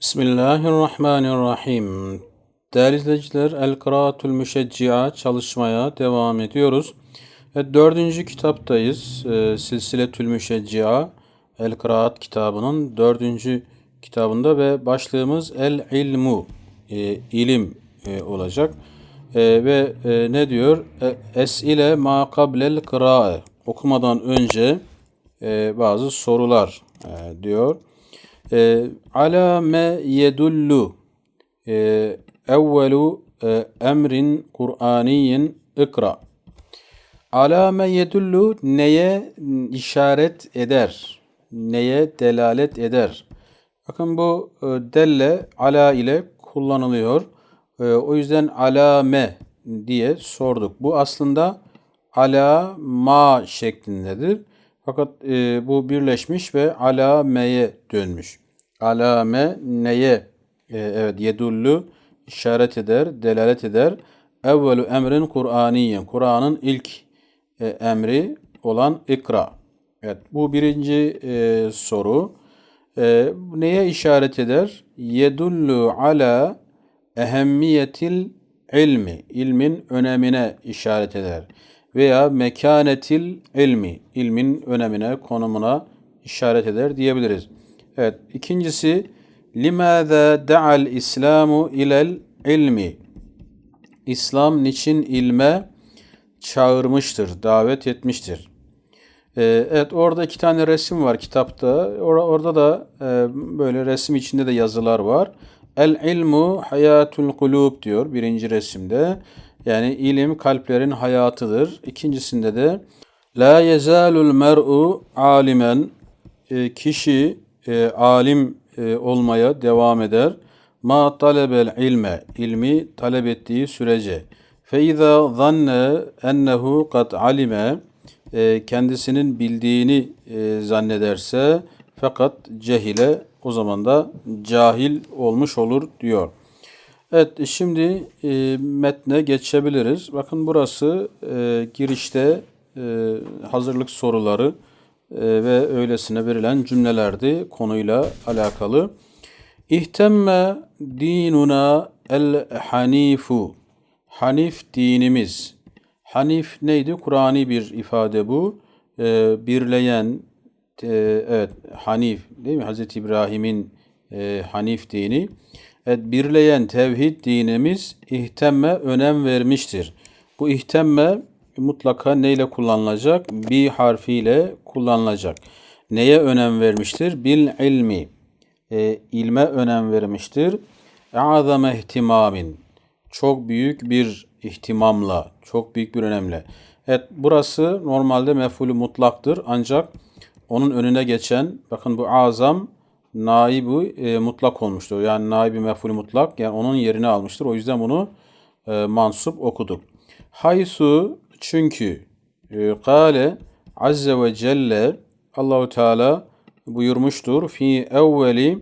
Bismillahirrahmanirrahim. Değerli izleyiciler, El Kıraatul Müşeccia çalışmaya devam ediyoruz. Evet, dördüncü kitaptayız. E, Silsiletül Müşeccia, El Kıraat kitabının dördüncü kitabında ve başlığımız El İlmu, e, ilim e, olacak. E, ve e, ne diyor? Es'ile ma kablel kırae. Okumadan önce bazı sorular e, diyor. E, ala me yedullu e, evvelu e, emrin Kur'aniyin ikra. Ala me yedullu neye işaret eder? Neye delalet eder? Bakın bu e, delle ala ile kullanılıyor. E, o yüzden alame diye sorduk. Bu aslında ala ma şeklindedir. Fakat e, bu birleşmiş ve alameye dönmüş. Alame neye? E, evet yedullu işaret eder, delalet eder. Evvelu emrin Kur'aniyen. Kur'an'ın ilk e, emri olan ikra. Evet bu birinci e, soru. E, neye işaret eder? Yedullu ala ehemmiyetil ilmi. ilmin önemine işaret eder veya mekanetil ilmi, ilmin önemine, konumuna işaret eder diyebiliriz. Evet, ikincisi limâzâ da'al İslamu ilel ilmi. İslam niçin ilme çağırmıştır, davet etmiştir. Ee, evet orada iki tane resim var kitapta. Or orada da e, böyle resim içinde de yazılar var. El ilmu hayatul kulub diyor birinci resimde. Yani ilim kalplerin hayatıdır. İkincisinde de La yezalul mer'u alimen e, kişi e, alim e, olmaya devam eder. Ma talebel ilme ilmi talep ettiği sürece. Fe izâ zanne ennehu kad alime kendisinin bildiğini zannederse fakat cehile o zaman da cahil olmuş olur diyor. Evet şimdi e, metne geçebiliriz. Bakın burası e, girişte e, hazırlık soruları e, ve öylesine verilen cümlelerdi konuyla alakalı. İhtemme dinuna el hanifu. Hanif dinimiz. Hanif neydi? Kur'ani bir ifade bu. E, birleyen, e, evet Hanif değil mi? Hazreti İbrahim'in e, Hanif dini. Birleyen tevhid dinimiz ihtemme önem vermiştir. Bu ihtemme mutlaka neyle kullanılacak? Bir harfiyle kullanılacak. Neye önem vermiştir? Bil ilmi. E, ilme önem vermiştir. Azame ihtimamin. Çok büyük bir ihtimamla, çok büyük bir önemle. Evet burası normalde mefulü mutlaktır ancak onun önüne geçen bakın bu azam naibi e, mutlak olmuştur. Yani naibi mef'ulü mutlak yani onun yerini almıştır. O yüzden bunu e, mansup okuduk. Haysu çünkü e, kale azze ve celle Allahu Teala buyurmuştur. Fi evveli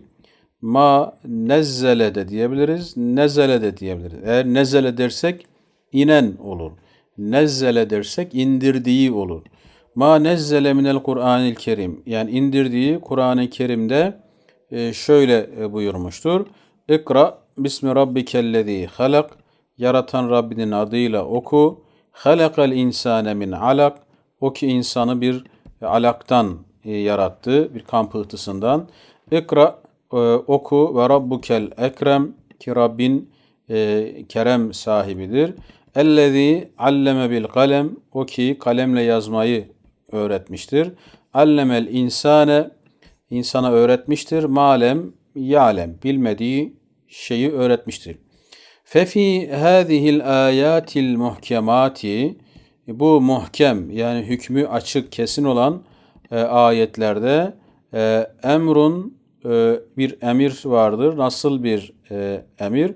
ma nezzele de diyebiliriz. Nezele de diyebiliriz. Eğer nezele dersek inen olur. Nezzele dersek indirdiği olur. Ma nezzele minel Kur'anil Kerim. Yani indirdiği Kur'an-ı Kerim'de şöyle e, buyurmuştur. İkra bismi rabbikellezi halak. Yaratan Rabbinin adıyla oku. Halakal insane min alak. O ki insanı bir alaktan e, yarattı. Bir kan pıhtısından. İkra oku ve rabbukel ekrem ki Rabbin kerem sahibidir. Ellezî alleme bil kalem o ki kalemle yazmayı öğretmiştir. Allemel insane insana öğretmiştir. Malem yalem bilmediği şeyi öğretmiştir. Fefi hadihil ayatil muhkemati bu muhkem yani hükmü açık kesin olan e, ayetlerde e, emrun e, bir emir vardır. Nasıl bir e, emir?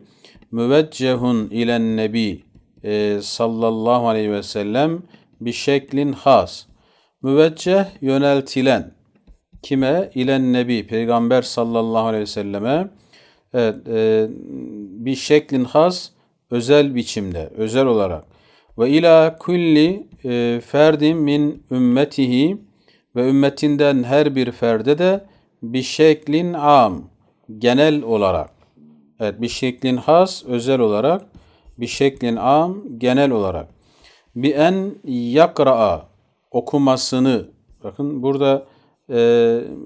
Müveccehun ilen nebi e, sallallahu aleyhi ve sellem bir şeklin has. Müvecceh yöneltilen Kime? İlen Nebi, Peygamber sallallahu aleyhi ve selleme evet, e, bir şeklin has, özel biçimde, özel olarak. Ve ila kulli e, ferdin min ümmetihi ve ümmetinden her bir ferde de bir şeklin am, genel olarak. Evet bir şeklin has özel olarak, bir şeklin am genel olarak. Bi en yakra'a okumasını bakın burada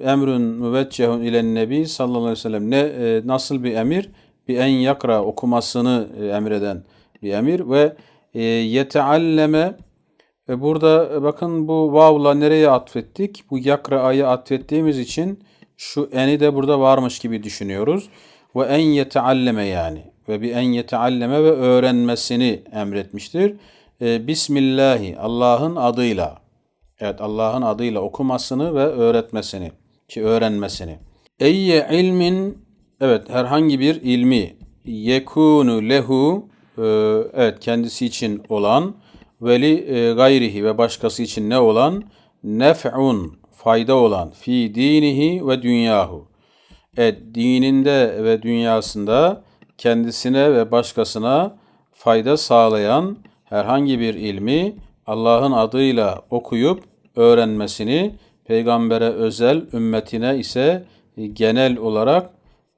emrün müveccehun ilen nebi sallallahu aleyhi ve sellem ne e, nasıl bir emir? Bir en yakra okumasını e, emreden bir emir ve e, yetealleme e, burada e, bakın bu vavla nereye atfettik? Bu yakra'ayı atfettiğimiz için şu eni de burada varmış gibi düşünüyoruz. Ve en yetealleme yani. Ve bir en yetealleme ve öğrenmesini emretmiştir. E, Bismillahi Allah'ın adıyla. Evet Allah'ın adıyla okumasını ve öğretmesini ki öğrenmesini. Eyye ilmin evet herhangi bir ilmi yekunu lehu e, evet kendisi için olan veli e, gayrihi ve başkası için ne olan nef'un fayda olan fi dinihi ve dünyahu. Evet dininde ve dünyasında kendisine ve başkasına fayda sağlayan herhangi bir ilmi Allah'ın adıyla okuyup öğrenmesini peygambere özel, ümmetine ise genel olarak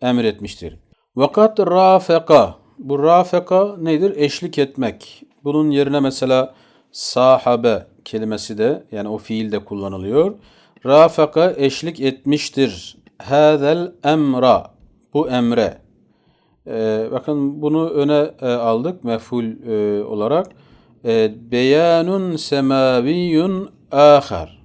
emretmiştir. Vakat rafeka. Bu rafeka nedir? Eşlik etmek. Bunun yerine mesela sahabe kelimesi de yani o fiil de kullanılıyor. Rafeka eşlik etmiştir. Hazel emra. Bu emre. Ee, bakın bunu öne e, aldık meful e, olarak. E, beyanun semaviyyun ahar.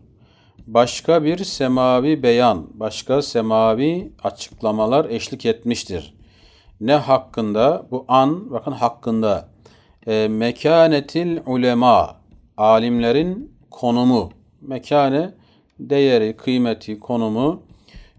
Başka bir semavi beyan, başka semavi açıklamalar eşlik etmiştir. Ne hakkında? Bu an, bakın hakkında. E, mekanetil ulema, alimlerin konumu. Mekane, değeri, kıymeti, konumu.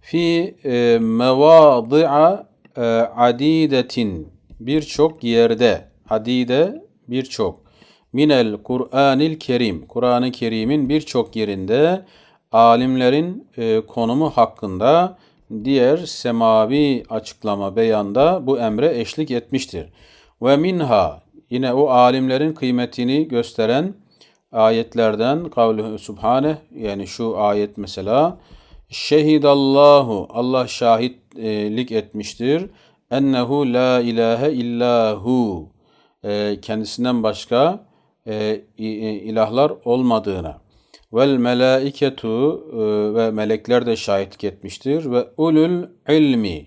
Fi e, mevadi'a e, adidetin, birçok yerde. Adide, birçok minel Kur'anil Kerim. Kur'an-ı Kerim'in birçok yerinde alimlerin e, konumu hakkında diğer semavi açıklama beyanda bu emre eşlik etmiştir. Ve minha yine o alimlerin kıymetini gösteren ayetlerden kavluhu subhane yani şu ayet mesela Şehidallahu Allah şahitlik etmiştir. Ennehu la ilahe illahu e, kendisinden başka e, ilahlar olmadığına. Vel melaiketu e, ve melekler de şahitlik etmiştir. Ve ulul ilmi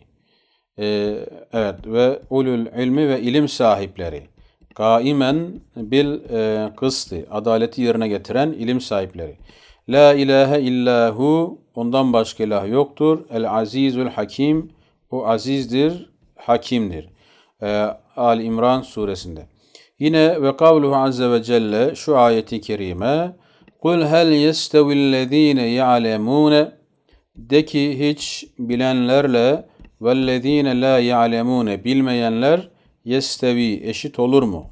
e, evet ve ulul ilmi ve ilim sahipleri. Kaimen bil e, kıstı adaleti yerine getiren ilim sahipleri. La ilahe illahu ondan başka ilah yoktur. El azizul hakim o azizdir hakimdir. E, Ali İmran suresinde Yine ve kavluhu azze ve celle şu ayeti kerime Kul hel yestevillezine ya'lemune De ki hiç bilenlerle vellezine la ya'lemune bilmeyenler yestevi eşit olur mu?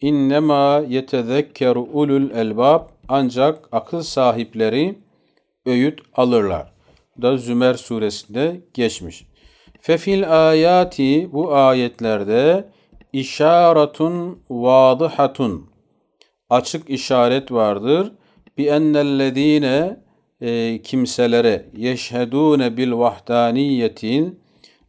İnnemâ yetezekkeru ulul elbab ancak akıl sahipleri öğüt alırlar. Da Zümer suresinde geçmiş. Fefil ayati bu ayetlerde işaretun vadihatun açık işaret vardır. Bi ennellezine e, kimselere yeşhedune bil vahdaniyetin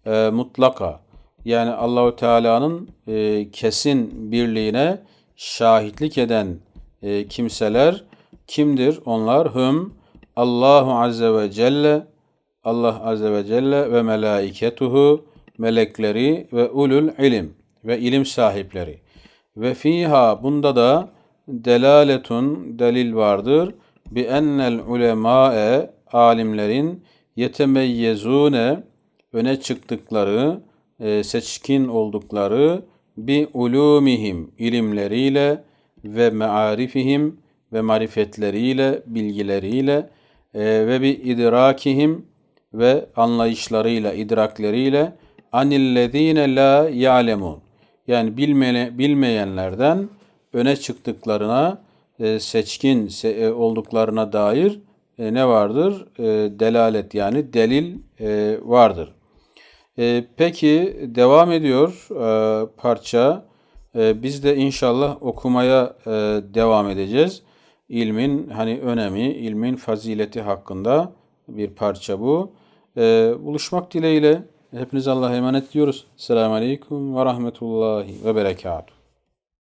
e, mutlaka yani Allahu Teala'nın e, kesin birliğine şahitlik eden e, kimseler kimdir? Onlar hüm Allahu Azze ve Celle Allah Azze ve Celle ve melaiketuhu melekleri ve ulul ilim ve ilim sahipleri. Ve fiha bunda da delaletun delil vardır. Bi ennel ulemâe alimlerin yetemeyyezune öne çıktıkları, e, seçkin oldukları bi ulumihim ilimleriyle ve mearifihim ve marifetleriyle, bilgileriyle e, ve bi idrakihim ve anlayışlarıyla, idrakleriyle anillezine la ya'lemun yani bilmene, bilmeyenlerden öne çıktıklarına, e, seçkin e, olduklarına dair e, ne vardır? E, delalet yani delil e, vardır. E, peki devam ediyor e, parça. E, biz de inşallah okumaya e, devam edeceğiz. İlmin hani önemi, ilmin fazileti hakkında bir parça bu. E, buluşmak dileğiyle Hepiniz Allah'a emanet diyoruz. Selamun Aleyküm ve Rahmetullahi ve Berekatuhu.